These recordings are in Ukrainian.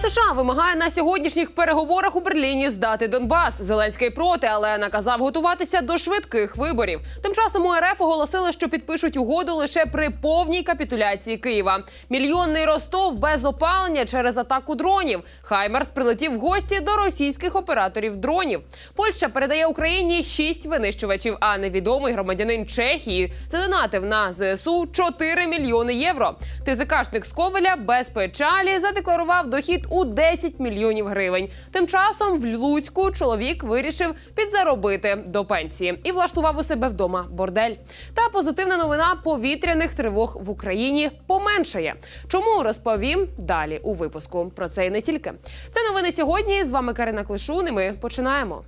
США вимагає на сьогоднішніх переговорах у Берліні здати Донбас. Зеленський проти, але наказав готуватися до швидких виборів. Тим часом у РФ оголосили, що підпишуть угоду лише при повній капітуляції Києва. Мільйонний Ростов без опалення через атаку дронів. Хаймерс прилетів в гості до російських операторів дронів. Польща передає Україні шість винищувачів. А невідомий громадянин Чехії задонатив на ЗСУ 4 мільйони євро. ТЗКшник з Ковеля без печалі задекларував дохід у 10 мільйонів гривень. Тим часом в Луцьку чоловік вирішив підзаробити до пенсії і влаштував у себе вдома бордель. Та позитивна новина повітряних тривог в Україні поменшає. Чому розповім далі у випуску? Про це і не тільки. Це новини сьогодні. З вами Карина Клишун. і Ми починаємо.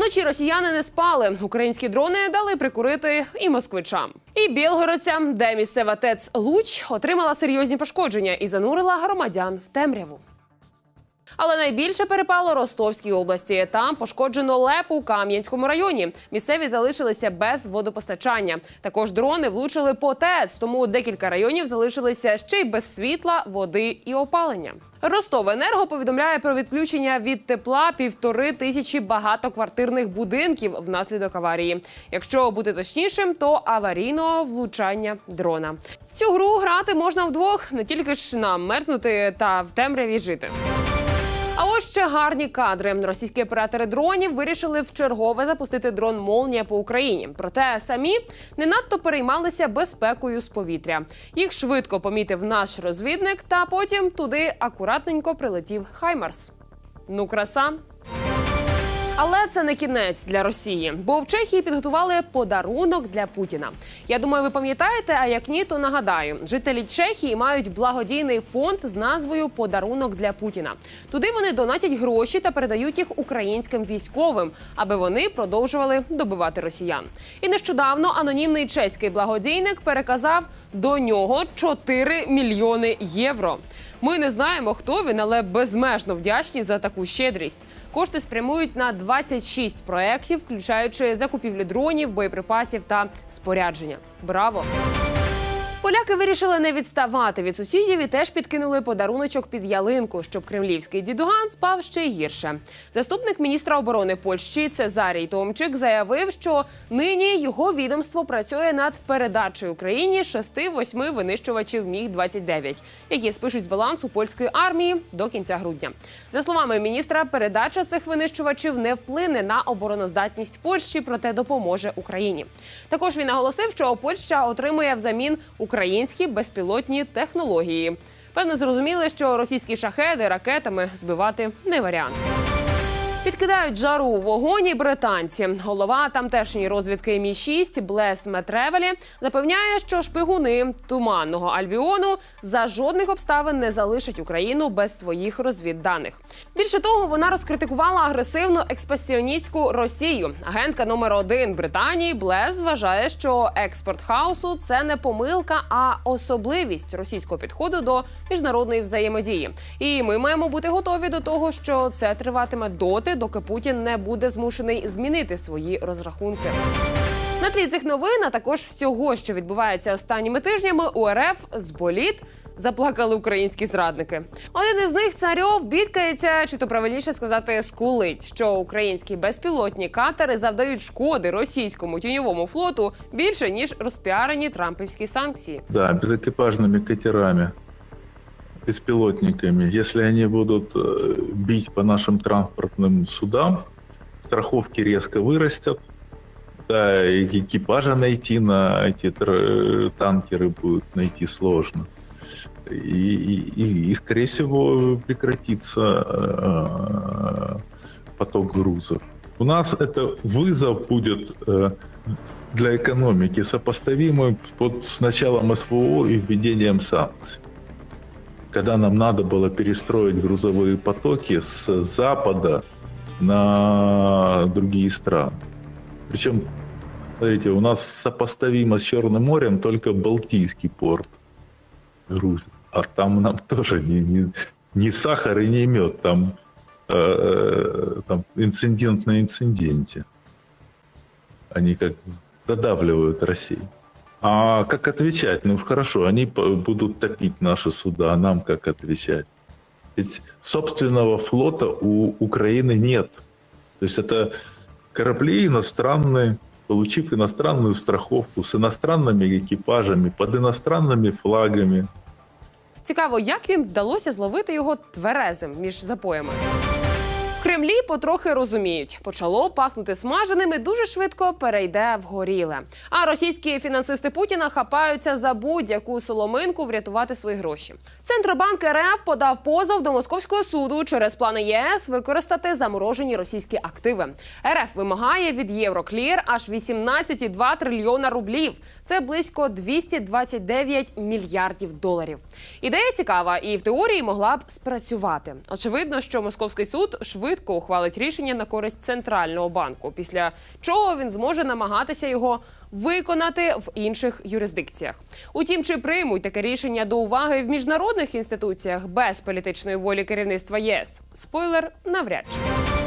Вночі росіяни не спали. Українські дрони дали прикурити і москвичам. І білгородцям, де місцева ТЕЦ Луч отримала серйозні пошкодження і занурила громадян в темряву. Але найбільше перепало Ростовській області. Там пошкоджено лепу у Кам'янському районі. Місцеві залишилися без водопостачання. Також дрони влучили по ТЕЦ, тому декілька районів залишилися ще й без світла, води і опалення. Ростовенерго повідомляє про відключення від тепла півтори тисячі багатоквартирних будинків внаслідок аварії. Якщо бути точнішим, то аварійного влучання дрона. В цю гру грати можна вдвох, не тільки ж нам мерзнути та в темряві жити. Ще гарні кадри. Російські оператори дронів вирішили вчергове запустити дрон Молнія по Україні. Проте самі не надто переймалися безпекою з повітря. Їх швидко помітив наш розвідник, та потім туди акуратненько прилетів Хаймарс. Ну, краса. Але це не кінець для Росії, бо в Чехії підготували подарунок для Путіна. Я думаю, ви пам'ятаєте, а як ні, то нагадаю, жителі Чехії мають благодійний фонд з назвою Подарунок для Путіна. Туди вони донатять гроші та передають їх українським військовим, аби вони продовжували добивати росіян. І нещодавно анонімний чеський благодійник переказав до нього 4 мільйони євро. Ми не знаємо, хто він, але безмежно вдячні за таку щедрість. Кошти спрямують на 26 проєктів, включаючи закупівлю дронів, боєприпасів та спорядження. Браво! Поляки вирішили не відставати від сусідів і теж підкинули подаруночок під ялинку, щоб кремлівський дідуган спав ще гірше. Заступник міністра оборони Польщі Цезарій Томчик заявив, що нині його відомство працює над передачею Україні шести-восьми винищувачів міг 29 які спишуть з балансу польської армії до кінця грудня. За словами міністра, передача цих винищувачів не вплине на обороноздатність Польщі, проте допоможе Україні. Також він наголосив, що Польща отримує взамін українські безпілотні технології. Певно, зрозуміли, що російські шахеди ракетами збивати не варіант. Підкидають жару вогоні британці. Голова тамтешньої розвідки Мі 6 Блес Метревелі запевняє, що шпигуни туманного Альбіону за жодних обставин не залишать Україну без своїх розвідданих. Більше того, вона розкритикувала агресивну експансіоністську Росію. Агентка номер один Британії Блес вважає, що експорт хаосу це не помилка, а особливість російського підходу до міжнародної взаємодії. І ми маємо бути готові до того, що це триватиме доти, доки Путін не буде змушений змінити свої розрахунки. На тлі цих новин, а також всього, що відбувається останніми тижнями, у РФ з боліт заплакали українські зрадники. Один із них царьов бідкається, чи то правильніше сказати, скулить, що українські безпілотні катери завдають шкоди російському тіньовому флоту більше ніж розпіарені трампівські санкції. Да, безэкипажными катерами, беспилотниками. Если они будут э, бить по нашим транспортным судам, страховки резко вырастят. Да, экипажа найти на эти танкеры будет найти сложно. И- и- и, скорее всего, прекратится э, поток грузов. У нас это вызов будет э, для экономики, сопоставимый вот с началом СВО и введением санкций. Когда нам надо было перестроить грузовые потоки с запада на другие страны. Причем, смотрите, у нас сопоставимо с Черным морем только Балтийский порт грузит. А там нам тоже не, не, не сахар и не мед, там, э, там инцидент на инциденте. Они как задавливают Россию. А как отвечать? Ну хорошо, они по- будут топить наши суда, а нам как отвечать? Ведь собственного флота у Украины нет. То есть это корабли иностранные, получив иностранную страховку с иностранными экипажами, под иностранными флагами. Цікаво, як їм вдалося зловити його тверезим між запоями. В Кремлі потрохи розуміють, почало пахнути смаженим і дуже швидко перейде в горіле. А російські фінансисти Путіна хапаються за будь-яку соломинку врятувати свої гроші. Центробанк РФ подав позов до московського суду через плани ЄС використати заморожені російські активи. РФ вимагає від Євроклір аж 18,2 трильйона рублів. Це близько 229 мільярдів доларів. Ідея цікава і в теорії могла б спрацювати. Очевидно, що московський суд швидко ухвалить рішення на користь центрального банку, після чого він зможе намагатися його виконати в інших юрисдикціях. Утім, чи приймуть таке рішення до уваги в міжнародних інституціях без політичної волі керівництва ЄС? Спойлер навряд чи.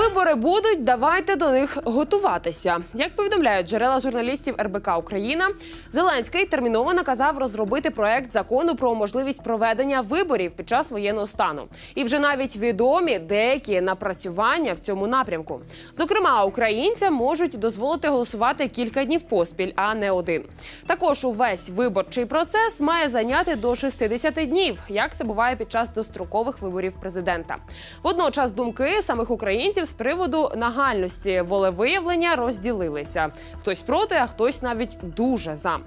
Вибори будуть, давайте до них готуватися. Як повідомляють джерела журналістів РБК Україна, Зеленський терміново наказав розробити проект закону про можливість проведення виборів під час воєнного стану. І вже навіть відомі деякі напрацювання в цьому напрямку. Зокрема, українцям можуть дозволити голосувати кілька днів поспіль, а не один. Також увесь виборчий процес має зайняти до 60 днів, як це буває під час дострокових виборів президента. Водночас думки самих українців з приводу нагальності волевиявлення розділилися. Хтось проти, а хтось навіть дуже за.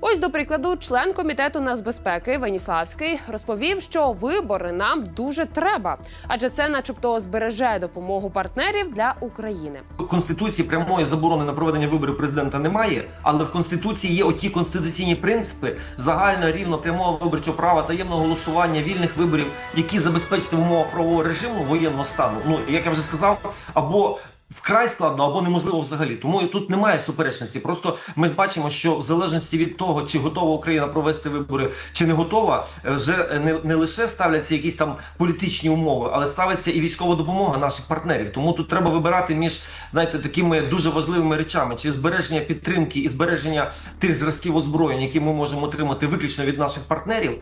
Ось до прикладу, член комітету нацбезпеки Веніславський розповів, що вибори нам дуже треба, адже це, начебто, збереже допомогу партнерів для України. В Конституції прямої заборони на проведення виборів президента немає, але в Конституції є оті конституційні принципи загально рівно прямого виборчого права, таємного голосування, вільних виборів, які забезпечити в умовах правового режиму воєнного стану. Ну як я вже сказав, або вкрай складно, або неможливо взагалі. Тому тут немає суперечності. Просто ми бачимо, що в залежності від того, чи готова Україна провести вибори, чи не готова, е, вже не, не лише ставляться якісь там політичні умови, але ставиться і військова допомога наших партнерів. Тому тут треба вибирати між знаєте, такими дуже важливими речами: чи збереження підтримки і збереження тих зразків озброєнь, які ми можемо отримати виключно від наших партнерів.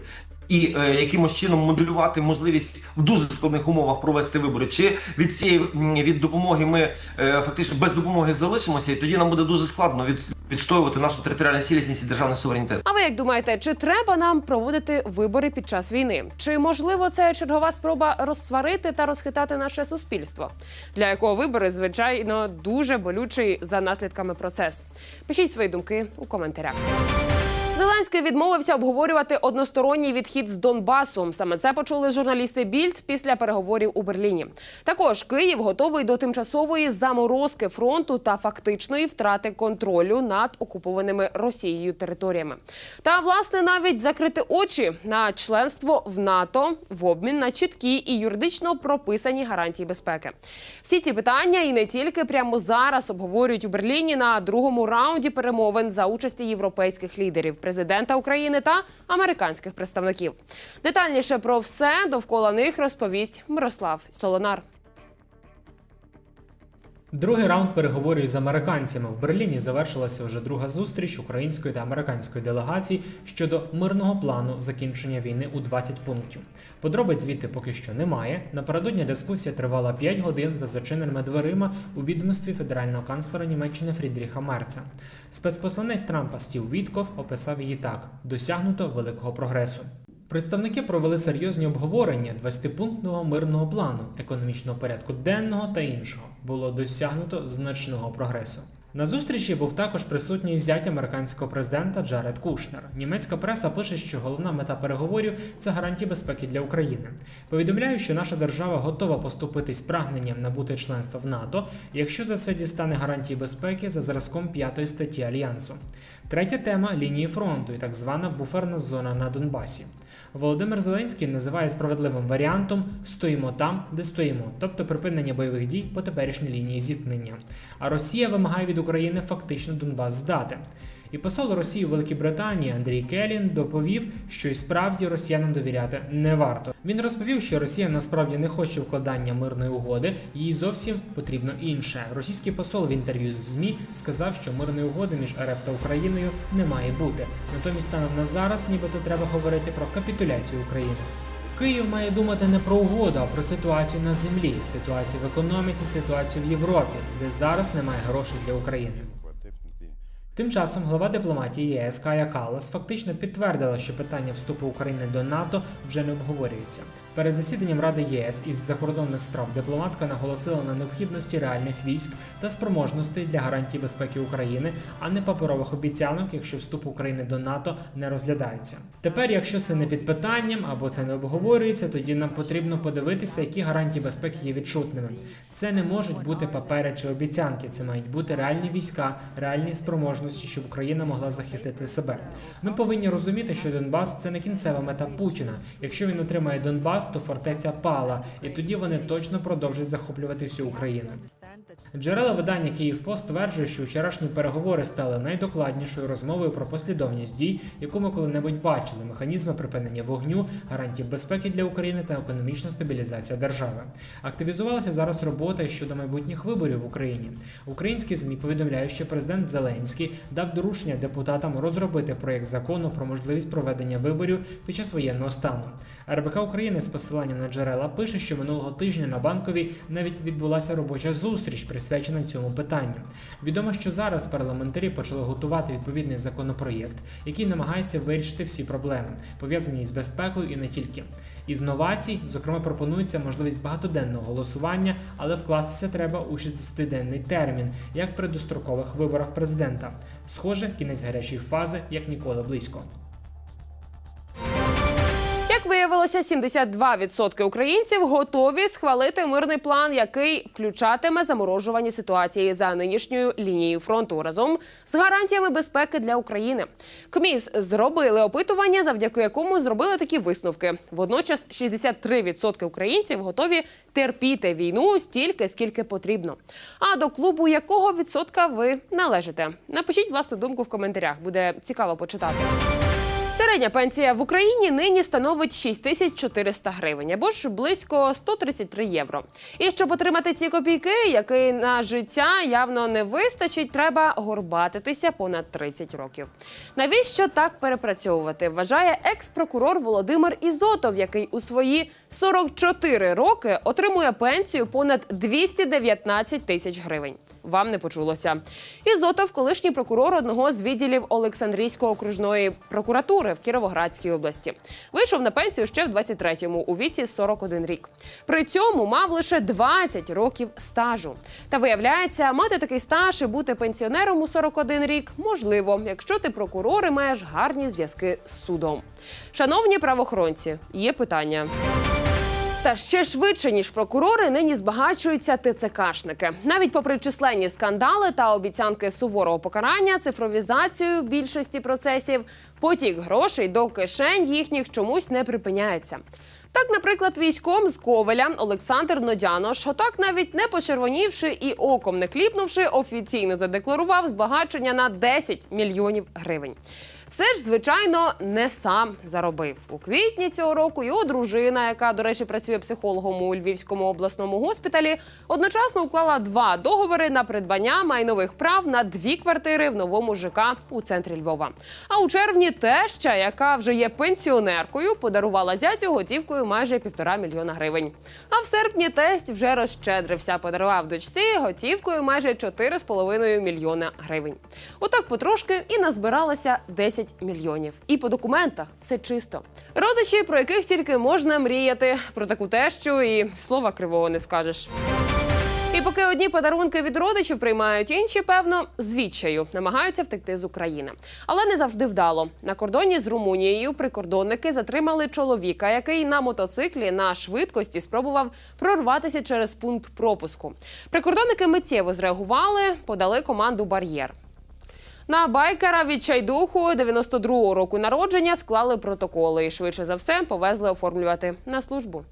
І е, якимось чином моделювати можливість в дуже складних умовах провести вибори, чи від цієї від допомоги ми е, фактично без допомоги залишимося, і тоді нам буде дуже складно від, відстоювати нашу територіальну цілісність і державний суверенітет. А ви як думаєте, чи треба нам проводити вибори під час війни? Чи можливо це чергова спроба розсварити та розхитати наше суспільство, для якого вибори звичайно дуже болючий за наслідками процес? Пишіть свої думки у коментарях. Зеленський відмовився обговорювати односторонній відхід з Донбасу. Саме це почули журналісти Більд після переговорів у Берліні. Також Київ готовий до тимчасової заморозки фронту та фактичної втрати контролю над окупованими Росією територіями. Та власне навіть закрити очі на членство в НАТО в обмін на чіткі і юридично прописані гарантії безпеки. Всі ці питання і не тільки прямо зараз обговорюють у Берліні на другому раунді перемовин за участі європейських лідерів, президента України та американських представників. Детальніше про все довкола них розповість Мирослав Солонар. Другий раунд переговорів з американцями в Берліні завершилася вже друга зустріч української та американської делегацій щодо мирного плану закінчення війни у 20 пунктів. Подробиць звідти поки що немає. Напередодні дискусія тривала 5 годин за зачиненими дверима у відомстві федерального канцлера Німеччини Фрідріха Мерца. Спецпосланець Трампа Стів Вітков описав її так: досягнуто великого прогресу. Представники провели серйозні обговорення 20-пунктного мирного плану, економічного порядку денного та іншого. Було досягнуто значного прогресу. На зустрічі був також присутній зять американського президента Джаред Кушнер. Німецька преса пише, що головна мета переговорів це гарантії безпеки для України. Повідомляю, що наша держава готова поступитись прагненням набути членства в НАТО, якщо за це дістане гарантії безпеки за зразком 5 статті альянсу. Третя тема лінії фронту і так звана буферна зона на Донбасі. Володимир Зеленський називає справедливим варіантом стоїмо там, де стоїмо, тобто припинення бойових дій по теперішній лінії зіткнення. А Росія вимагає від України фактично Донбас здати. І посол Росії у Великій Британії Андрій Келін доповів, що і справді росіянам довіряти не варто. Він розповів, що Росія насправді не хоче вкладання мирної угоди, їй зовсім потрібно інше. Російський посол в інтерв'ю з ЗМІ сказав, що мирної угоди між РФ та Україною не має бути. Натомість станом на зараз, нібито треба говорити про капітуляцію України. Київ має думати не про угоду, а про ситуацію на землі, ситуацію в економіці, ситуацію в Європі, де зараз немає грошей для України. Тим часом глава дипломатії ЄС Кая Калас фактично підтвердила, що питання вступу України до НАТО вже не обговорюється. Перед засіданням Ради ЄС із закордонних справ дипломатка наголосила на необхідності реальних військ та спроможностей для гарантії безпеки України, а не паперових обіцянок, якщо вступ України до НАТО не розглядається. Тепер, якщо це не під питанням або це не обговорюється, тоді нам потрібно подивитися, які гарантії безпеки є відчутними. Це не можуть бути папери чи обіцянки. Це мають бути реальні війська, реальні спроможності, щоб Україна могла захистити себе. Ми повинні розуміти, що Донбас це не кінцева мета Путіна. Якщо він отримає Донбас, то фортеця пала, і тоді вони точно продовжать захоплювати всю Україну. Джерела видання Київпост стверджують, що вчорашні переговори стали найдокладнішою розмовою про послідовність дій, яку ми коли-небудь бачили: механізми припинення вогню, гарантії безпеки для України та економічна стабілізація держави. Активізувалася зараз робота щодо майбутніх виборів в Україні. Українські змі повідомляють, що президент Зеленський дав доручення депутатам розробити проєкт закону про можливість проведення виборів під час воєнного стану. РБК України з посиланням на джерела пише, що минулого тижня на банковій навіть відбулася робоча зустріч, присвячена цьому питанню. Відомо, що зараз парламентарі почали готувати відповідний законопроєкт, який намагається вирішити всі проблеми, пов'язані із безпекою і не тільки. Із новацій, зокрема, пропонується можливість багатоденного голосування, але вкластися треба у 60-денний термін, як при дострокових виборах президента. Схоже, кінець гарячої фази як ніколи близько. Виявилося, 72% українців готові схвалити мирний план, який включатиме заморожувані ситуації за нинішньою лінією фронту разом з гарантіями безпеки для України. КМІС зробили опитування, завдяки якому зробили такі висновки. Водночас 63% українців готові терпіти війну стільки, скільки потрібно. А до клубу якого відсотка ви належите? Напишіть власну думку в коментарях. Буде цікаво почитати. Середня пенсія в Україні нині становить 6400 гривень або ж близько 133 євро. І щоб отримати ці копійки, які на життя явно не вистачить, треба горбатитися понад 30 років. Навіщо так перепрацьовувати? Вважає екс-прокурор Володимир Ізотов, який у свої 44 роки отримує пенсію понад 219 тисяч гривень. Вам не почулося. Ізотов, колишній прокурор одного з відділів Олександрійської окружної прокуратури в Кіровоградській області. Вийшов на пенсію ще в 23-му, у віці 41 рік. При цьому мав лише 20 років стажу. Та виявляється, мати такий стаж і бути пенсіонером у 41 рік можливо, якщо ти прокурор і маєш гарні зв'язки з судом. Шановні правоохоронці, є питання. Та ще швидше ніж прокурори нині збагачуються ТЦКшники. Навіть попри численні скандали та обіцянки суворого покарання, цифровізацію більшості процесів, потік грошей до кишень їхніх чомусь не припиняється. Так, наприклад, військом з Ковеля Олександр Нодянош, отак навіть не почервонівши і оком не кліпнувши, офіційно задекларував збагачення на 10 мільйонів гривень. Все ж, звичайно, не сам заробив. У квітні цього року його дружина, яка, до речі, працює психологом у Львівському обласному госпіталі, одночасно уклала два договори на придбання майнових прав на дві квартири в новому ЖК у центрі Львова. А у червні теща, яка вже є пенсіонеркою, подарувала зятю готівкою майже півтора мільйона гривень. А в серпні тесть вже розщедрився, подарував дочці готівкою майже 4,5 мільйона гривень. Отак потрошки і назбиралося 10 мільйонів. І по документах все чисто. Родичі, про яких тільки можна мріяти, про таку тещу і слова кривого не скажеш. І поки одні подарунки від родичів приймають, інші, певно, з відчаю намагаються втекти з України. Але не завжди вдало. На кордоні з Румунією прикордонники затримали чоловіка, який на мотоциклі на швидкості спробував прорватися через пункт пропуску. Прикордонники миттєво зреагували, подали команду бар'єр. На байкера відчайдуху 92-го року народження склали протоколи і швидше за все повезли оформлювати на службу.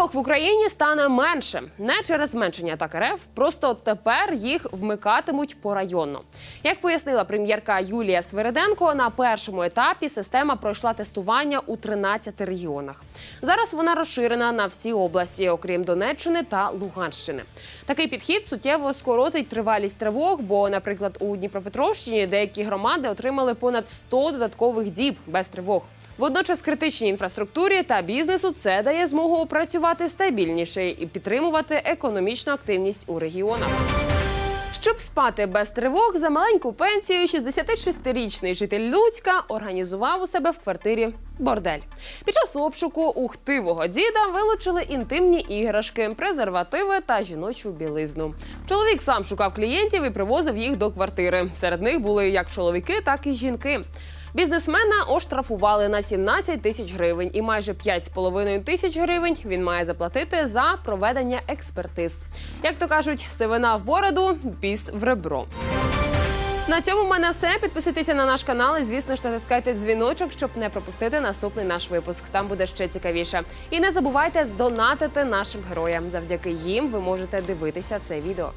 Тривог в Україні стане менше не через зменшення атак РФ, просто тепер їх вмикатимуть порайонно. Як пояснила прем'єрка Юлія Свириденко, на першому етапі система пройшла тестування у 13 регіонах. Зараз вона розширена на всі області, окрім Донеччини та Луганщини. Такий підхід суттєво скоротить тривалість тривог, бо, наприклад, у Дніпропетровщині деякі громади отримали понад 100 додаткових діб без тривог. Водночас критичній інфраструктурі та бізнесу це дає змогу працювати стабільніше і підтримувати економічну активність у регіонах. Щоб спати без тривог, за маленьку пенсію 66-річний житель Луцька організував у себе в квартирі бордель. Під час обшуку у хтивого діда вилучили інтимні іграшки, презервативи та жіночу білизну. Чоловік сам шукав клієнтів і привозив їх до квартири. Серед них були як чоловіки, так і жінки. Бізнесмена оштрафували на 17 тисяч гривень, і майже 5,5 тисяч гривень він має заплатити за проведення експертиз. Як то кажуть, сивина в бороду, біс в ребро. На цьому в мене все. Підписуйтеся на наш канал і, звісно ж, натискайте дзвіночок, щоб не пропустити наступний наш випуск. Там буде ще цікавіше. І не забувайте здонатити нашим героям. Завдяки їм ви можете дивитися це відео.